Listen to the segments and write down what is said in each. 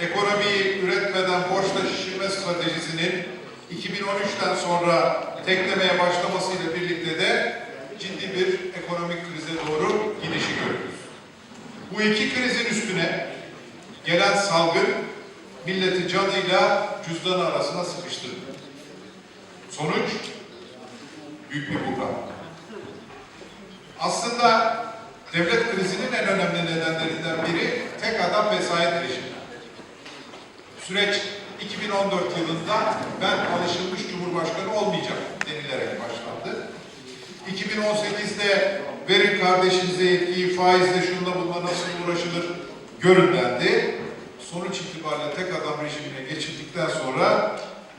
ekonomiyi üretmeden borçla şişirme stratejisinin 2013'ten sonra teklemeye başlamasıyla birlikte de ciddi bir ekonomik krize doğru gidişi görüyoruz. Bu iki krizin üstüne gelen salgın milleti canıyla cüzdanı arasına sıkıştırdı. Sonuç büyük bir buhran. Aslında devlet krizinin en önemli nedenlerinden biri tek adam vesayet rejimi. Süreç 2014 yılında ben alışılmış cumhurbaşkanı olmayacağım denilerek başlandı. 2018'de verin kardeşinize yetkiyi faizle şunla bununla nasıl uğraşılır görün dendi. Sonuç itibariyle tek adam rejimine geçildikten sonra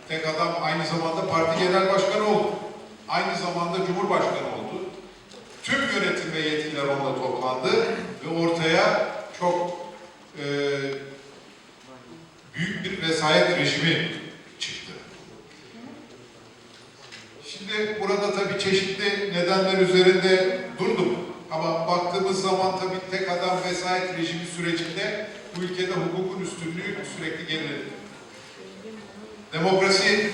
tek adam aynı zamanda parti genel başkanı oldu. Aynı zamanda cumhurbaşkanı oldu. Tüm yönetim ve yetkiler onunla toplandı ve ortaya çok e, büyük bir vesayet rejimi çıktı. Şimdi burada tabii çeşitli nedenler üzerinde durdum. Ama baktığımız zaman tabii tek adam vesayet rejimi sürecinde bu ülkede hukukun üstünlüğü sürekli geriledi. Demokrasi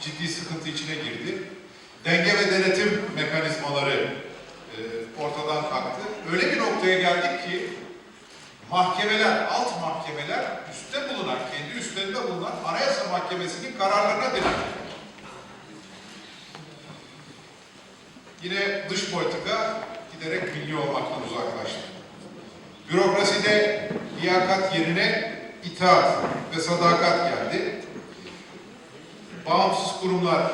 ciddi sıkıntı içine girdi. Denge ve denetim mekanizmaları e, ortadan kalktı. Öyle bir noktaya geldik ki mahkemeler, alt mahkemeler üstte bulunan, Mahkemesi'nin kararlarına direndiler. Yine dış politika giderek milli olmaktan uzaklaştı. Bürokraside liyakat yerine itaat ve sadakat geldi. Bağımsız kurumlar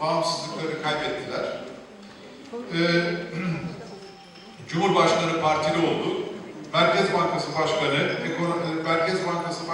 bağımsızlıkları kaybettiler. Ee, Cumhurbaşkanı partili oldu. Merkez Bankası Başkanı, Merkez Bankası